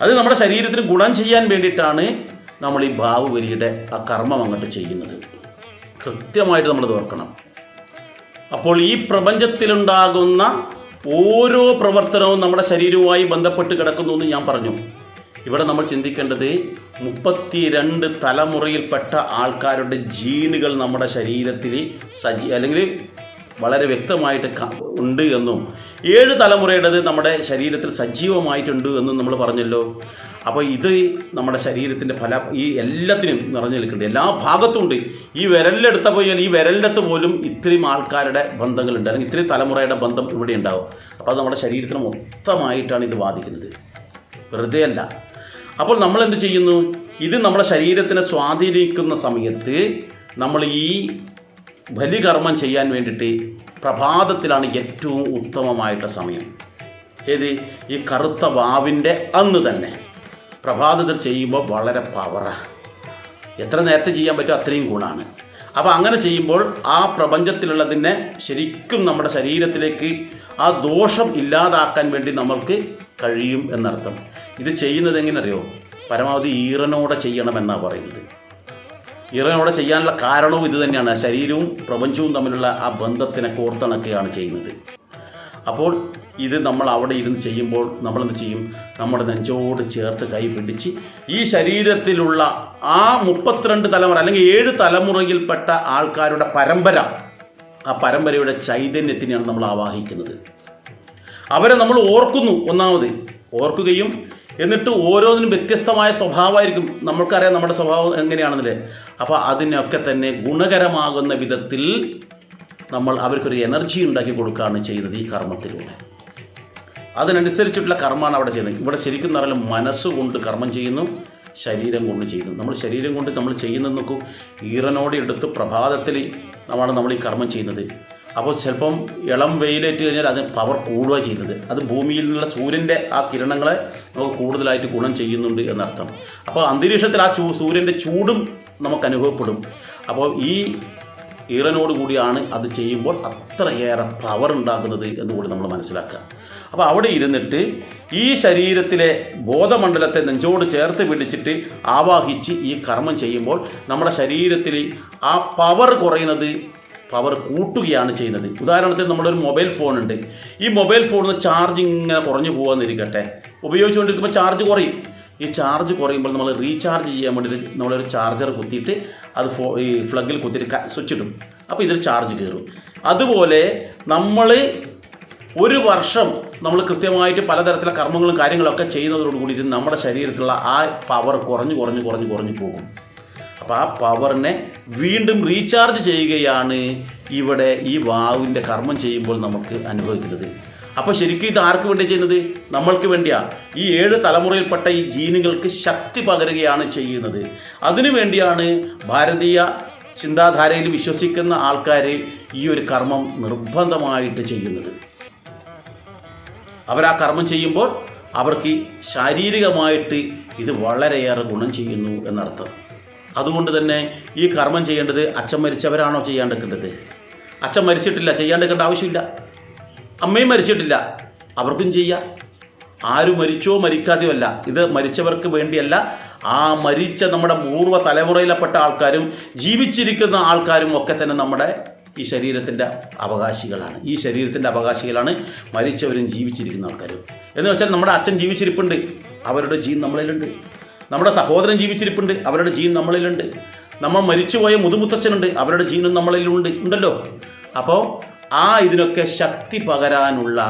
അത് നമ്മുടെ ശരീരത്തിന് ഗുണം ചെയ്യാൻ വേണ്ടിയിട്ടാണ് നമ്മൾ ഈ ബാവുബലിയുടെ ആ കർമ്മം അങ്ങോട്ട് ചെയ്യുന്നത്. കൃത്യമായിട്ട് നമ്മൾ ഓർക്കണം. അപ്പോൾ ഈ പ്രപഞ്ചത്തിലുണ്ടാകുന്ന ഓരോ പ്രവർത്തനവും നമ്മുടെ ശരീരവുമായി ബന്ധപ്പെട്ട് കിടക്കുന്നു എന്ന് ഞാൻ പറഞ്ഞു. ഇവിടെ നമ്മൾ ചിന്തിക്കേണ്ടത് മുപ്പത്തിരണ്ട് തലമുറയിൽപ്പെട്ട ആൾക്കാരുടെ ജീനുകൾ നമ്മുടെ ശരീരത്തിൽ സജീ അല്ലെങ്കിൽ വളരെ വ്യക്തമായിട്ട് ഉണ്ട് എന്നും ഏഴ് തലമുറയുടേത് നമ്മുടെ ശരീരത്തിൽ സജീവമായിട്ടുണ്ട് എന്നും നമ്മൾ പറഞ്ഞല്ലോ. അപ്പോൾ ഇത് നമ്മുടെ ശരീരത്തിന്റെ പല ഈ എല്ലാത്തിനും നിറഞ്ഞു നിൽക്കുന്നുണ്ട്. എല്ലാ ഭാഗത്തും ഉണ്ട്. ഈ വിരലിലെടുത്ത പോയാൽ ഈ വിരലിനകത്ത് പോലും ഇത്രയും ആൾക്കാരുടെ ബന്ധങ്ങളുണ്ട്. അല്ലെങ്കിൽ ഇത്രയും തലമുറയുടെ ബന്ധം ഇവിടെ ഉണ്ടാവും. അപ്പോൾ അത് നമ്മുടെ ശരീരത്തിന് മൊത്തമായിട്ടാണ് ഇത് ബാധിക്കുന്നത്. വെറുതെ അല്ല. അപ്പോൾ നമ്മൾ എന്ത് ചെയ്യുന്നു? ഇത് നമ്മുടെ ശരീരത്തിനെ സ്വാധീനിക്കുന്ന സമയത്ത് നമ്മൾ ഈ ബലികർമ്മം ചെയ്യാൻ വേണ്ടിയിട്ട് പ്രഭാതത്തിലാണ് ഏറ്റവും ഉത്തമമായിട്ട് സമയം. ഏത്? ഈ കറുത്ത വാവിന്റെ അന്ന് തന്നെ. പ്രഭാതത്തിൽ ചെയ്യുമ്പോൾ വളരെ പവറാണ് എത്ര നേരത്തെ ചെയ്യാൻ പറ്റുമോ അത്രയും ഗുണമാണ്. അപ്പോൾ അങ്ങനെ ചെയ്യുമ്പോൾ ആ പ്രപഞ്ചത്തിലുള്ളതിനെ ശരിക്കും നമ്മുടെ ശരീരത്തിലേക്ക് ആ ദോഷം ഇല്ലാതാക്കാൻ വേണ്ടി നമ്മൾക്ക് കഴിയും എന്നർത്ഥം. ഇത് ചെയ്യുന്നത് എങ്ങനെ അറിയോ പരമാവധി ഈറനോടെ ചെയ്യണമെന്നാണ് പറയുന്നത്. ഈറനോടെ ചെയ്യാനുള്ള കാരണവും ഇത് തന്നെയാണ്. ശരീരവും പ്രപഞ്ചവും തമ്മിലുള്ള ആ ബന്ധത്തിനെ കോർത്തിണക്കുകയാണ് ചെയ്യുന്നത്. അപ്പോൾ ഇത് നമ്മൾ അവിടെ ഇരുന്ന് ചെയ്യുമ്പോൾ നമ്മളെന്ത് ചെയ്യും? നമ്മുടെ നെഞ്ചോട് ചേർത്ത് കൈ പിടിച്ച് ഈ ശരീരത്തിലുള്ള ആ മുപ്പത്തിരണ്ട് തലമുറ അല്ലെങ്കിൽ ഏഴ് തലമുറയിൽപ്പെട്ട ആൾക്കാരുടെ പരമ്പര ആ പരമ്പരയുടെ ചൈതന്യത്തിനെയാണ് നമ്മൾ ആവാഹിക്കുന്നത്. അവരെ നമ്മൾ ഓർക്കുന്നു ഒന്നാമത്. ഓർക്കുകയും എന്നിട്ട് ഓരോന്നിനും വ്യത്യസ്തമായ സ്വഭാവമായിരിക്കും. നമ്മൾക്കറിയാം നമ്മുടെ സ്വഭാവം എങ്ങനെയാണെന്നല്ലേ? അപ്പോൾ അതിനൊക്കെ തന്നെ ഗുണകരമാകുന്ന വിധത്തിൽ നമ്മൾ അവർക്കൊരു എനർജി ഉണ്ടാക്കി കൊടുക്കുകയാണ് ചെയ്യുന്നത് ഈ കർമ്മത്തിലൂടെ. അതിനനുസരിച്ചിട്ടുള്ള കർമ്മമാണ് അവിടെ ചെയ്യുന്നത്. ഇവിടെ ശരിക്കും പറഞ്ഞാൽ മനസ്സുകൊണ്ട് കർമ്മം ചെയ്യുന്നു ശരീരം കൊണ്ട് ചെയ്യുന്നു. നമ്മൾ ശരീരം കൊണ്ട് നമ്മൾ ചെയ്യുന്നത് നോക്കൂ ഈറനോടെ എടുത്ത് പ്രഭാതത്തിൽ നമ്മളാണ് നമ്മൾ ഈ കർമ്മം ചെയ്യുന്നത്. അപ്പോൾ ചിലപ്പം ഇളം വെയിലേറ്റ് കഴിഞ്ഞാൽ അതിന് പവർ കൂടുക ചെയ്യുന്നത്. അത് ഭൂമിയിൽ നിന്നുള്ള സൂര്യന്റെ ആ കിരണങ്ങളെ നമുക്ക് കൂടുതലായിട്ട് ഗുണം ചെയ്യുന്നുണ്ട് എന്നർത്ഥം. അപ്പോൾ അന്തരീക്ഷത്തിൽ ആ ചൂ സൂര്യന്റെ ചൂടും നമുക്ക് അനുഭവപ്പെടും. അപ്പോൾ ഈ ഈറനോട് കൂടിയാണ് അത് ചെയ്യുമ്പോൾ അത്രയേറെ പവർ ഉണ്ടാകുന്നത് എന്ന് കൂടി നമ്മൾ മനസ്സിലാക്കുക. അപ്പോൾ അവിടെ ഇരുന്നിട്ട് ഈ ശരീരത്തിലെ ബോധമണ്ഡലത്തെ നെഞ്ചോട് ചേർത്ത് പിടിച്ചിട്ട് ആവാഹിച്ച് ഈ കർമ്മം ചെയ്യുമ്പോൾ നമ്മുടെ ശരീരത്തിൽ ആ പവർ കുറയുന്നത് പവർ കൂട്ടുകയാണ് ചെയ്യുന്നത്. ഉദാഹരണത്തിന് നമ്മുടെ ഒരു മൊബൈൽ ഫോൺ ഉണ്ട്. ഈ മൊബൈൽ ഫോണിൽ ചാർജ് ഇങ്ങനെ കുറഞ്ഞു പോകാമെന്നിരിക്കട്ടെ ഉപയോഗിച്ചുകൊണ്ടിരിക്കുമ്പോൾ ചാർജ് കുറയും. ഈ ചാർജ് കുറയുമ്പോൾ നമ്മൾ റീചാർജ് ചെയ്യാൻ വേണ്ടിയിട്ട് നമ്മളൊരു ചാർജർ കുത്തിയിട്ട് അത് ഫോ ഈ ഫ്ലഗിൽ കുത്തിയിട്ട് സ്വിച്ച് ഇടും. അപ്പോൾ ഇതിൽ ചാർജ് കയറും അതുപോലെ നമ്മൾ ഒരു വർഷം നമ്മൾ കൃത്യമായിട്ട് പലതരത്തിലുള്ള കർമ്മങ്ങളും കാര്യങ്ങളൊക്കെ ചെയ്യുന്നതോട് കൂടിയിട്ട് നമ്മുടെ ശരീരത്തിലുള്ള ആ പവർ കുറഞ്ഞു കുറഞ്ഞു കുറഞ്ഞു കുറഞ്ഞു പോകും. അപ്പോൾ ആ പവറിനെ വീണ്ടും റീചാർജ് ചെയ്യുകയാണ് ഇവിടെ ഈ വാവിന്റെ കർമ്മം ചെയ്യുമ്പോൾ നമുക്ക് അനുഭവിക്കുന്നത്. അപ്പോൾ ശരിക്കും ഇത് ആർക്ക് വേണ്ടി ചെയ്യുന്നത്? നമ്മൾക്ക് വേണ്ടിയാ. ഈ ഏഴ് തലമുറയിൽപ്പെട്ട ഈ ജീനുകൾക്ക് ശക്തി പകരുകയാണ് ചെയ്യുന്നത്. അതിനു വേണ്ടിയാണ് ഭാരതീയ ചിന്താധാരയിൽ വിശ്വസിക്കുന്ന ആൾക്കാർ ഈ ഒരു കർമ്മം നിർബന്ധമായിട്ട് ചെയ്യുന്നത്. അവർ ആ കർമ്മം ചെയ്യുമ്പോൾ അവർക്ക് ശാരീരികമായിട്ട് ഇത് വളരെയേറെ ഗുണം ചെയ്യുന്നു എന്നർത്ഥം. അതുകൊണ്ട് തന്നെ ഈ കർമ്മം ചെയ്യേണ്ടത് അച്ഛൻ മരിച്ചവരാണോ ചെയ്യാണ്ടിരിക്കേണ്ടത് അച്ഛൻ മരിച്ചിട്ടില്ല ചെയ്യാണ്ടിരിക്കേണ്ട ആവശ്യമില്ല. അമ്മയും മരിച്ചിട്ടില്ല. അവർക്കും ചെയ്യാം. ആരും മരിച്ചോ മരിക്കാതെയോ അല്ല. ഇത് മരിച്ചവർക്ക് വേണ്ടിയല്ല. ആ മരിച്ച നമ്മുടെ പൂർവ തലമുറയിലപ്പെട്ട ആൾക്കാരും ജീവിച്ചിരിക്കുന്ന ആൾക്കാരും ഒക്കെ തന്നെ നമ്മുടെ ഈ ശരീരത്തിന്റെ അവകാശികളാണ്. ഈ ശരീരത്തിന്റെ അവകാശികളാണ് മരിച്ചവരും ജീവിച്ചിരിക്കുന്ന ആൾക്കാരും. എന്ന് വെച്ചാൽ നമ്മുടെ അച്ഛൻ ജീവിച്ചിരിപ്പുണ്ട്. അവരുടെ ജീൻ നമ്മളിലുണ്ട്. നമ്മുടെ സഹോദരൻ ജീവിച്ചിരിപ്പുണ്ട്. അവരുടെ ജീൻ നമ്മളിലുണ്ട്. നമ്മൾ മരിച്ചുപോയ മുതുമുത്തച്ഛനുണ്ട്. അവരുടെ ജീനും നമ്മളിലുണ്ട്. ഉണ്ടല്ലോ. അപ്പോൾ ആ ഇതിനൊക്കെ ശക്തി പകരാനുള്ള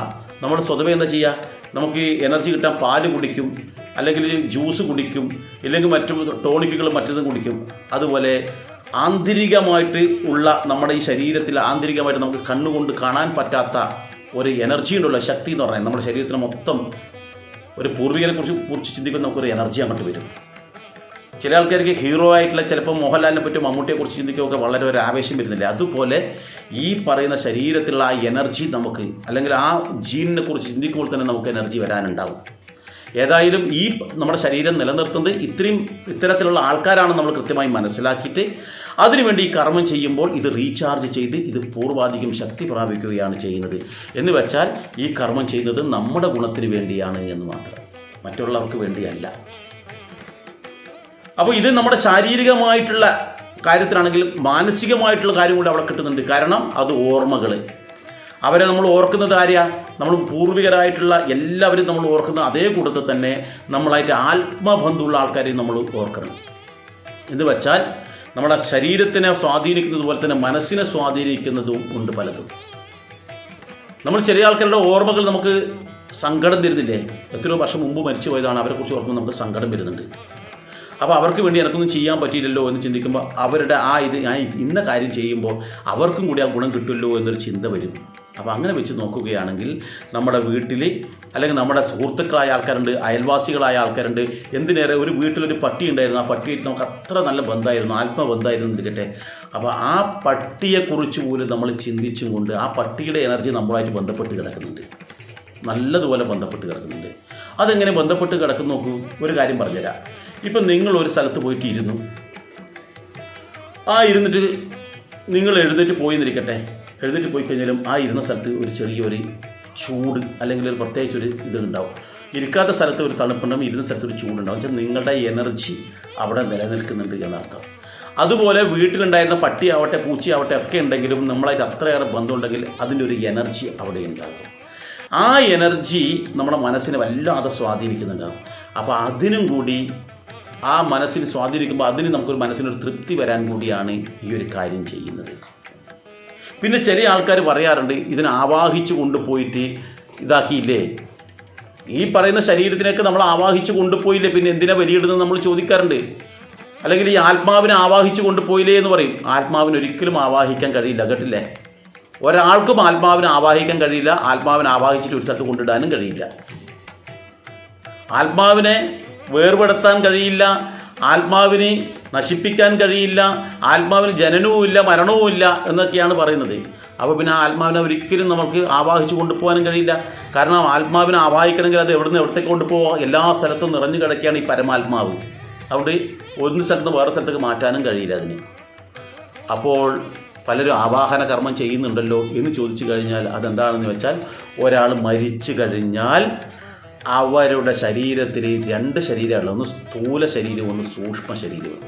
നമ്മൾ സ്വതവേ എന്താ ചെയ്യുക? നമുക്ക് ഈ എനർജി കിട്ടാൻ പാൽ കുടിക്കും അല്ലെങ്കിൽ ജ്യൂസ് കുടിക്കും ഇല്ലെങ്കിൽ മറ്റു ടോണിക്കുകൾ മറ്റതും കുടിക്കും. അതുപോലെ ആന്തരികമായിട്ട് ഉള്ള നമ്മുടെ ഈ ശരീരത്തിൽ ആന്തരികമായിട്ട് നമുക്ക് കണ്ണുകൊണ്ട് കാണാൻ പറ്റാത്ത ഒരു എനർജി ഉണ്ടല്ലോ ശക്തി എന്ന് പറയുന്നത് നമ്മുടെ ശരീരത്തിന് മൊത്തം ഒരു പൂർവികനെ കുറിച്ച് കുറിച്ച് ചിന്തിക്കുമ്പോൾ നമുക്കൊരു എനർജി അങ്ങോട്ട് വരും. ചില ആൾക്കാർക്ക് ഹീറോ ആയിട്ടുള്ള ചിലപ്പോൾ മോഹൻലാലിനെ പറ്റി മമ്മൂട്ടിയെ കുറിച്ച് ചിന്തിക്കുകയൊക്കെ വളരെ ഒരു ആവേശം വരുന്നില്ല. അതുപോലെ ഈ പറയുന്ന ശരീരത്തിലുള്ള ആ എനർജി നമുക്ക് അല്ലെങ്കിൽ ആ ജീനിനെ കുറിച്ച് ചിന്തിക്കുമ്പോൾ തന്നെ നമുക്ക് എനർജി വരാനുണ്ടാവും. ഏതായാലും ഈ നമ്മുടെ ശരീരം നിലനിർത്തുന്നത് ഇത്രയും ഇത്തരത്തിലുള്ള ആൾക്കാരാണ് നമ്മൾ കൃത്യമായി മനസ്സിലാക്കിയിട്ട് അതിനുവേണ്ടി ഈ കർമ്മം ചെയ്യുമ്പോൾ ഇത് റീചാർജ് ചെയ്ത് ഇത് പൂർവാധികം ശക്തി പ്രാപിക്കുകയാണ് ചെയ്യുന്നത്. എന്ന് വെച്ചാൽ ഈ കർമ്മം ചെയ്യുന്നത് നമ്മുടെ ഗുണത്തിന് വേണ്ടിയാണ് എന്ന് മാത്രം. മറ്റുള്ളവർക്ക് വേണ്ടിയല്ല. അപ്പോൾ ഇത് നമ്മുടെ ശാരീരികമായിട്ടുള്ള കാര്യത്തിലാണെങ്കിലും മാനസികമായിട്ടുള്ള കാര്യം കൂടി അവിടെ കിട്ടുന്നുണ്ട്. കാരണം അത് ഓർമ്മകൾ അവരെ നമ്മൾ ഓർക്കുന്നത് ആരെയാ? നമ്മൾ പൂർവികരായിട്ടുള്ള എല്ലാവരും നമ്മൾ ഓർക്കുന്ന അതേ കൂട്ടത്തിൽ തന്നെ നമ്മളായിട്ട് ആത്മബന്ധമുള്ള ആൾക്കാരെയും നമ്മൾ ഓർക്കണം. എന്ന് വെച്ചാൽ നമ്മുടെ ശരീരത്തിനെ സ്വാധീനിക്കുന്നത് പോലെ തന്നെ മനസ്സിനെ സ്വാധീനിക്കുന്നതും ഉണ്ട് പലതും. നമ്മൾ ചെറിയ ആൾക്കാരുടെ ഓർമ്മകൾ നമുക്ക് സങ്കടം തരുന്നില്ലേ? എത്രയോ വർഷം മുമ്പ് മരിച്ചു പോയതാണ് അവരെക്കുറിച്ച് ഓർക്കുമ്പോൾ നമുക്ക് സങ്കടം വരുന്നുണ്ട്. അപ്പോൾ അവർക്ക് വേണ്ടി എനിക്കൊന്നും ചെയ്യാൻ പറ്റിയില്ലല്ലോ എന്ന് ചിന്തിക്കുമ്പോൾ അവരുടെ ആ ഇത് ഞാൻ ഇന്ന കാര്യം ചെയ്യുമ്പോൾ അവർക്കും കൂടി ആ ഗുണം കിട്ടുമല്ലോ എന്നൊരു ചിന്ത വരും. അപ്പോൾ അങ്ങനെ വെച്ച് നോക്കുകയാണെങ്കിൽ നമ്മുടെ വീട്ടിൽ അല്ലെങ്കിൽ നമ്മുടെ സുഹൃത്തുക്കളായ ആൾക്കാരുണ്ട് അയൽവാസികളായ ആൾക്കാരുണ്ട് എന്തിനേറെ ഒരു വീട്ടിലൊരു പട്ടി ഉണ്ടായിരുന്നു. ആ പട്ടിയായിട്ട് നമുക്ക് അത്ര നല്ല ബന്ധമായിരുന്നു ആത്മബന്ധമായിരുന്നു എന്നിരിക്കട്ടെ. അപ്പോൾ ആ പട്ടിയെക്കുറിച്ച് പോലും നമ്മൾ ചിന്തിച്ചും കൊണ്ട് ആ പട്ടിയുടെ എനർജി നമ്മളായിട്ട് ബന്ധപ്പെട്ട് കിടക്കുന്നുണ്ട്. നല്ലതുപോലെ ബന്ധപ്പെട്ട് കിടക്കുന്നുണ്ട്. അതെങ്ങനെ ബന്ധപ്പെട്ട് കിടക്കുന്നു നോക്കൂ. ഒരു കാര്യം പറഞ്ഞുതരാം. ഇപ്പം നിങ്ങൾ ഒരു സ്ഥലത്ത് പോയിട്ട് ഇരുന്നു. ആ ഇരുന്നിട്ട് നിങ്ങൾ എഴുന്നേറ്റ് പോയിന്നിരിക്കട്ടെ. എഴുന്നേറ്റ് പോയി കഴിഞ്ഞാലും ആ ഇരുന്ന സ്ഥലത്ത് ഒരു ചെറിയൊരു ചൂട് അല്ലെങ്കിൽ ഒരു പ്രത്യേകിച്ച് ഒരു ഇത് ഉണ്ടാവും ഇരിക്കാത്ത സ്ഥലത്ത് ഒരു തണുപ്പുണ്ടാവും ഇരുന്ന സ്ഥലത്ത് ഒരു ചൂടുണ്ടാവും. വെച്ചാൽ നിങ്ങളുടെ എനർജി അവിടെ നിലനിൽക്കുന്നുണ്ട് എന്നർത്ഥം. അതുപോലെ വീട്ടിലുണ്ടായിരുന്ന പട്ടിയാവട്ടെ പൂച്ചയാവട്ടെ ഒക്കെ ഉണ്ടെങ്കിലും നമ്മളായിട്ട് അത്രയേറെ ബന്ധമുണ്ടെങ്കിൽ അതിന്റെ ഒരു എനർജി അവിടെ ഉണ്ടാകും ആ എനർജി നമ്മുടെ മനസ്സിനെ വല്ലാതെ സ്വാധീനിക്കുന്നുണ്ടാകും അപ്പോൾ അതിനും കൂടി ആ മനസ്സിന് സ്വാധീനിക്കുമ്പോൾ അതിന് നമുക്കൊരു മനസ്സിനൊരു തൃപ്തി വരാൻ കൂടിയാണ് ഈ ഒരു കാര്യം ചെയ്യുന്നത്. പിന്നെ ചില ആൾക്കാർ പറയാറുണ്ട് ഇതിനെ ആവാഹിച്ചു കൊണ്ടുപോയിട്ട് ഇതാക്കിയില്ലേ? ഈ പറയുന്ന ശരീരത്തിനൊക്കെ നമ്മൾ ആവാഹിച്ചു കൊണ്ടുപോയില്ലേ? പിന്നെ എന്തിനാ ബലിയിടുന്നത് നമ്മൾ ചോദിക്കാറുണ്ട്. അല്ലെങ്കിൽ ഈ ആത്മാവിനെ ആവാഹിച്ചു കൊണ്ടുപോയില്ലേ എന്ന് പറയും. ആത്മാവിന് ഒരിക്കലും ആവാഹിക്കാൻ കഴിയില്ല കേട്ടില്ലേ? ഒരാൾക്കും ആത്മാവിനെ ആവാഹിക്കാൻ കഴിയില്ല ആത്മാവിനെ ആവാഹിച്ചിട്ട് ഒരു സ്ഥലത്ത് കൊണ്ടിടാനും കഴിയില്ല. ആത്മാവിനെ വേർപെടുത്താൻ കഴിയില്ല ആത്മാവിനെ നശിപ്പിക്കാൻ കഴിയില്ല ആത്മാവിന് ജനനവുമില്ല മരണവുമില്ല എന്നൊക്കെയാണ് പറയുന്നത്. അപ്പോൾ പിന്നെ ആത്മാവിനെ ഒരിക്കലും നമുക്ക് ആവാഹിച്ചു കൊണ്ടുപോകാനും കഴിയില്ല. കാരണം ആത്മാവിനെ ആവാഹിക്കണമെങ്കിൽ അത് എവിടുന്ന് എവിടത്തേക്ക് കൊണ്ടുപോകാം എല്ലാ സ്ഥലത്തും നിറഞ്ഞു കിടക്കുകയാണ് ഈ പരമാത്മാവ്. അവിടെ ഒരു സ്ഥലത്ത് വേറെ സ്ഥലത്തേക്ക് മാറ്റാനും കഴിയില്ല അതിന്. അപ്പോൾ പലരും ആവാഹന കർമ്മം ചെയ്യുന്നുണ്ടല്ലോ എന്ന് ചോദിച്ചു കഴിഞ്ഞാൽ അതെന്താണെന്ന് വെച്ചാൽ ഒരാൾ മരിച്ചു കഴിഞ്ഞാൽ അവരുടെ ശരീരത്തിൽ രണ്ട് ശരീരമുള്ള ഒന്ന് സ്ഥൂല ശരീരവും ഒന്ന് സൂക്ഷ്മ ശരീരവും.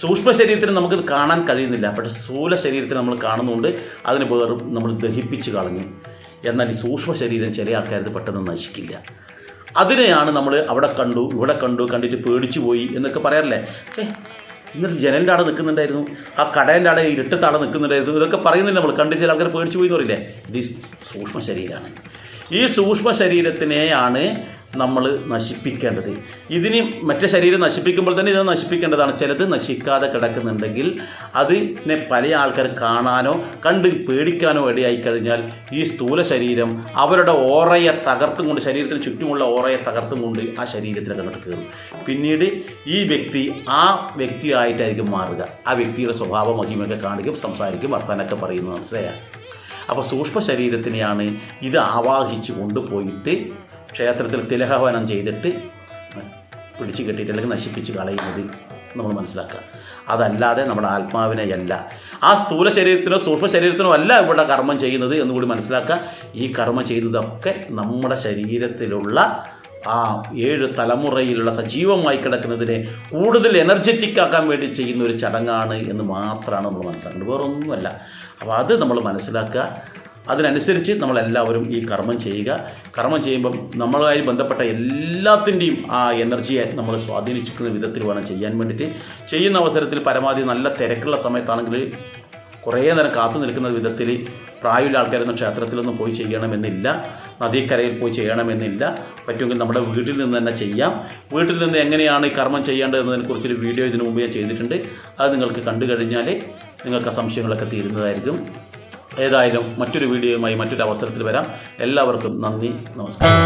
സൂക്ഷ്മ ശരീരത്തിന് നമുക്ക് കാണാൻ കഴിയുന്നില്ല. പക്ഷേ സ്ഥൂല ശരീരത്തിന് നമ്മൾ കാണുന്നുണ്ട്. അതിന് വേറും നമ്മൾ ദഹിപ്പിച്ച് കളഞ്ഞു. എന്നാൽ ഈ സൂക്ഷ്മ ശരീരം ചില ആൾക്കാരത് പെട്ടെന്ന് നശിക്കില്ല. അതിനെയാണ് നമ്മൾ അവിടെ കണ്ടു ഇവിടെ കണ്ടു കണ്ടിട്ട് പേടിച്ചു പോയി എന്നൊക്കെ പറയാറില്ലേ? ഏ ഇന്നൊരു ജനലിന്റെ അവിടെ നിൽക്കുന്നുണ്ടായിരുന്നു. ആ കടേന്റെ അവിടെ ഇരുട്ടത്താടെ നിൽക്കുന്നുണ്ടായിരുന്നു. ഇതൊക്കെ പറയുന്നില്ല നമ്മൾ? കണ്ടിട്ട് ചില ആൾക്കാർ പേടിച്ചു പോയി എന്ന് പറയില്ലേ? ഇത് സൂക്ഷ്മ ശരീരമാണ്. ഈ സൂക്ഷ്മ ശരീരത്തിനെയാണ് നമ്മൾ നശിപ്പിക്കേണ്ടത്. ഇതിന് മറ്റേ ശരീരം നശിപ്പിക്കുമ്പോൾ തന്നെ ഇതിനെ നശിപ്പിക്കേണ്ടതാണ്. ചിലത് നശിക്കാതെ കിടക്കുന്നുണ്ടെങ്കിൽ അതിനെ പല ആൾക്കാർ കാണാനോ കണ്ട് പേടിക്കാനോ ഇടയായി കഴിഞ്ഞാൽ ഈ സ്ഥൂല ശരീരം അവരുടെ ഓറയെ തകർത്തും കൊണ്ട് ശരീരത്തിന് ചുറ്റുമുള്ള ഓറയെ തകർത്തും കൊണ്ട് ആ ശരീരത്തിലൊക്കെ അങ്ങോട്ട് കയറും. പിന്നീട് ഈ വ്യക്തി ആ വ്യക്തിയായിട്ടായിരിക്കും മാറുക. ആ വ്യക്തിയുടെ സ്വഭാവ മഹിമയൊക്കെ കാണുകയും സംസാരിക്കും വർത്താനൊക്കെ പറയുന്നത് മനസ്സിലായാൽ അപ്പോൾ സൂക്ഷ്മ ശരീരത്തിനെയാണ് ഇത് ആവാഹിച്ച് കൊണ്ടുപോയിട്ട് ക്ഷേത്രത്തിൽ തിലഹവനം ചെയ്തിട്ട് പിടിച്ചു കെട്ടിയിട്ട് അല്ലെങ്കിൽ നശിപ്പിച്ച് കളയുന്നത് നമ്മൾ മനസ്സിലാക്കുക. അതല്ലാതെ നമ്മുടെ ആത്മാവിനെയല്ല. ആ സ്ഥൂല ശരീരത്തിനോ സൂക്ഷ്മ ശരീരത്തിനോ അല്ല ഇവിടെ കർമ്മം ചെയ്യുന്നത് എന്ന് കൂടി മനസ്സിലാക്കുക. ഈ കർമ്മം ചെയ്യുന്നതൊക്കെ നമ്മുടെ ശരീരത്തിലുള്ള ആ ഏഴ് തലമുറയിലുള്ള സജീവമായി കിടക്കുന്നതിനെ കൂടുതൽ എനർജറ്റിക് ആക്കാൻ വേണ്ടി ചെയ്യുന്ന ഒരു ചടങ്ങാണ് എന്ന് മാത്രമാണ് നമ്മൾ മനസ്സിലാക്കേണ്ടത്. വേറൊന്നുമല്ല. അപ്പോൾ അത് നമ്മൾ മനസ്സിലാക്കുക. അതിനനുസരിച്ച് നമ്മളെല്ലാവരും ഈ കർമ്മം ചെയ്യുക. കർമ്മം ചെയ്യുമ്പം നമ്മളുമായി ബന്ധപ്പെട്ട എല്ലാത്തിന്റെയും ആ എനർജിയെ നമ്മൾ സ്വാധീനിച്ചിരിക്കുന്ന വിധത്തിൽ വേണം ചെയ്യാൻ വേണ്ടിയിട്ട്. ചെയ്യുന്ന അവസരത്തിൽ പരമാവധി നല്ല തിരക്കുള്ള സമയത്താണെങ്കിൽ കുറേ നേരം കാത്തു നിൽക്കുന്ന വിധത്തിൽ പ്രായമുള്ള ആൾക്കാരൊന്നും ക്ഷേത്രത്തിലൊന്നും പോയി ചെയ്യണമെന്നില്ല. നദീക്കരയിൽ പോയി ചെയ്യണമെന്നില്ല. പറ്റുമെങ്കിൽ നമ്മുടെ വീട്ടിൽ നിന്ന് തന്നെ ചെയ്യാം. വീട്ടിൽ നിന്ന് എങ്ങനെയാണ് ഈ കർമ്മം ചെയ്യേണ്ടതെന്നതിനെക്കുറിച്ചൊരു വീഡിയോ ഇതിനു മുമ്പ് ഞാൻ ചെയ്തിട്ടുണ്ട്. അത് നിങ്ങൾക്ക് കണ്ടു കഴിഞ്ഞാൽ നിങ്ങൾക്ക് സംശയങ്ങളൊക്കെ തീരുന്നതായിരിക്കും. ഏതായാലും മറ്റൊരു വീഡിയോയുമായി മറ്റൊരു അവസരത്തിൽ വരാം. എല്ലാവർക്കും നന്ദി നമസ്കാരം.